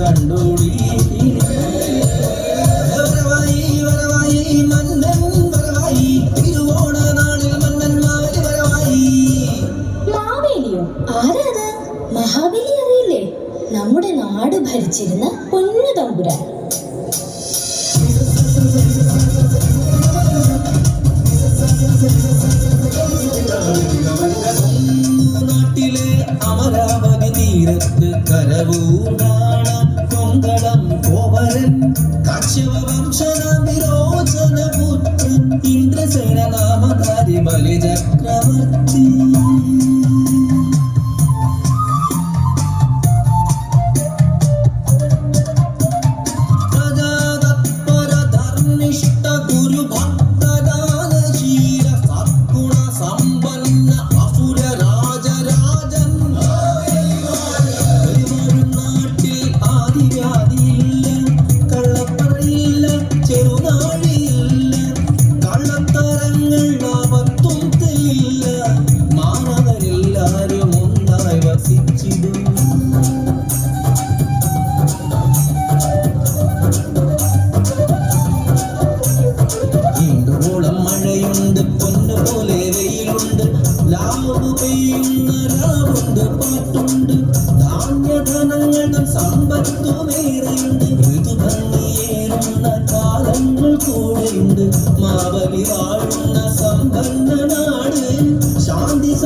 കണ്ടോടി. വരവായി വരവായി മന്നൻ വരവായി തിരുവോണ നാളിൽ മന്നൻ വരവായി മാവേലിയോ? ആരാത് മഹാബലി അറിയില്ലേ? നമ്മുടെ നാട് ഭരിച്ചിരുന്ന You. Shanti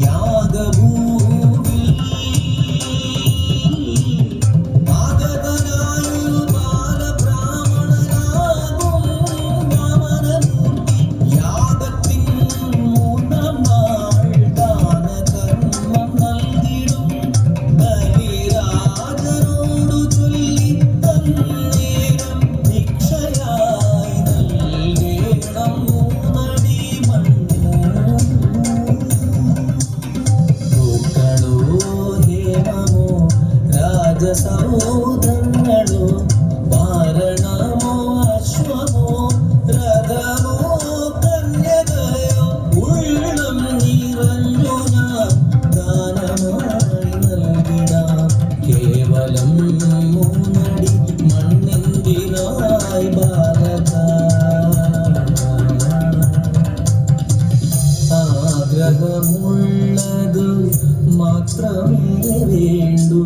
ಯಾಗವೂ உலகமுள்ளது മാത്രമേ വേണ്ടു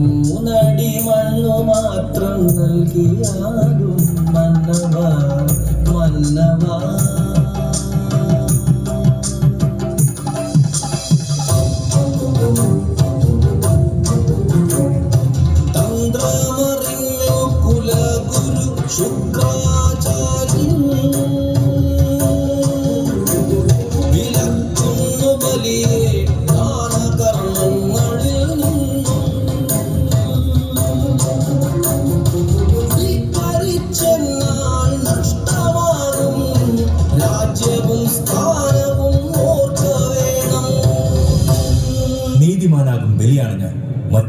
മൂന്നടി മണ്ണു മാത്രം നൽകിയാകും മന്നവ മന്നവാ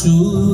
祝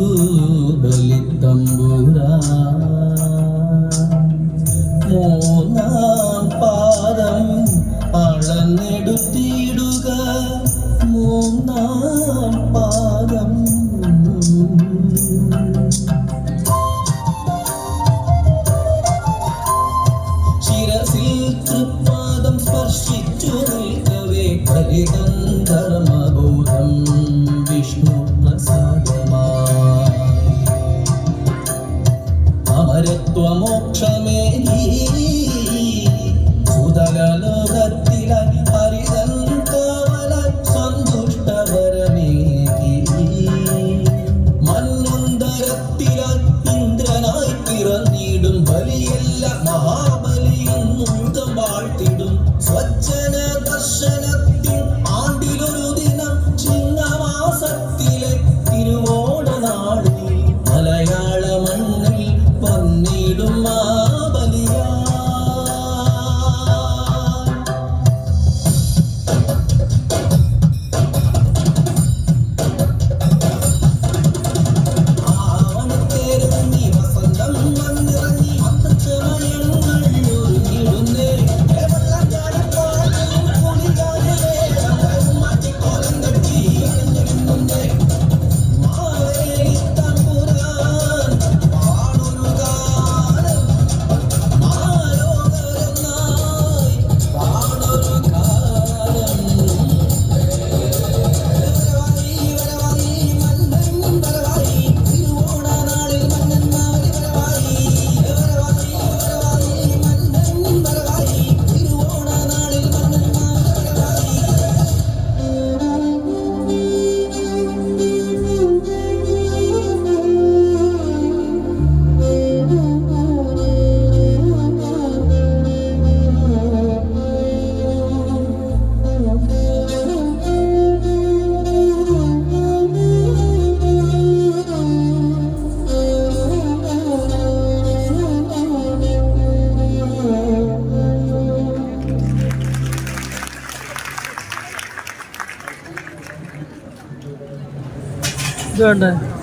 വേണ്ടത്